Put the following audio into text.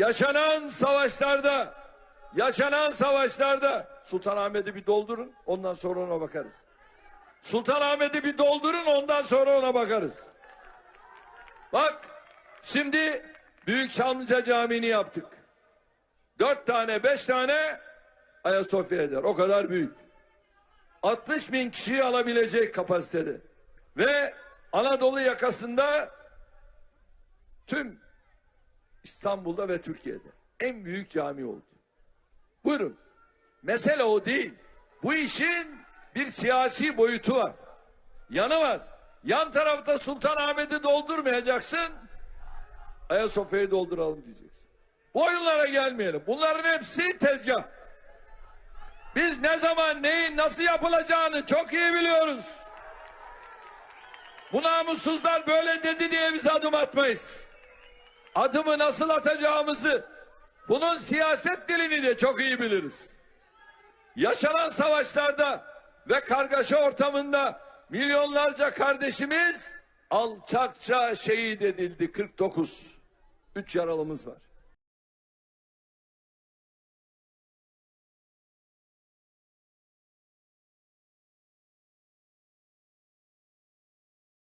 yaşanan savaşlarda, yaşanan savaşlarda Sultanahmet'i bir doldurun, ondan sonra ona bakarız. Sultanahmet'i bir doldurun, ondan sonra ona bakarız. Bak, şimdi Büyük Çamlıca Camii'ni yaptık. Dört tane, beş tane Ayasofya eder. O kadar büyük. 60 bin kişiyi alabilecek kapasitede. Ve Anadolu yakasında tüm İstanbul'da ve Türkiye'de en büyük cami oldu. Buyurun. Mesele o değil. Bu işin bir siyasi boyutu var. Yanı var. Yan tarafta Sultanahmet'i doldurmayacaksın. Ayasofya'yı dolduralım diyeceksin. Bu oyunlara gelmeyelim. Bunların hepsi tezgah. Biz ne zaman neyin nasıl yapılacağını çok iyi biliyoruz. Bu namussuzlar böyle dedi diye biz adım atmayız. Adımı nasıl atacağımızı, bunun siyaset dilini de çok iyi biliriz. Yaşanan savaşlarda ve kargaşa ortamında milyonlarca kardeşimiz alçakça şehit edildi 49. Üç yaralımız var.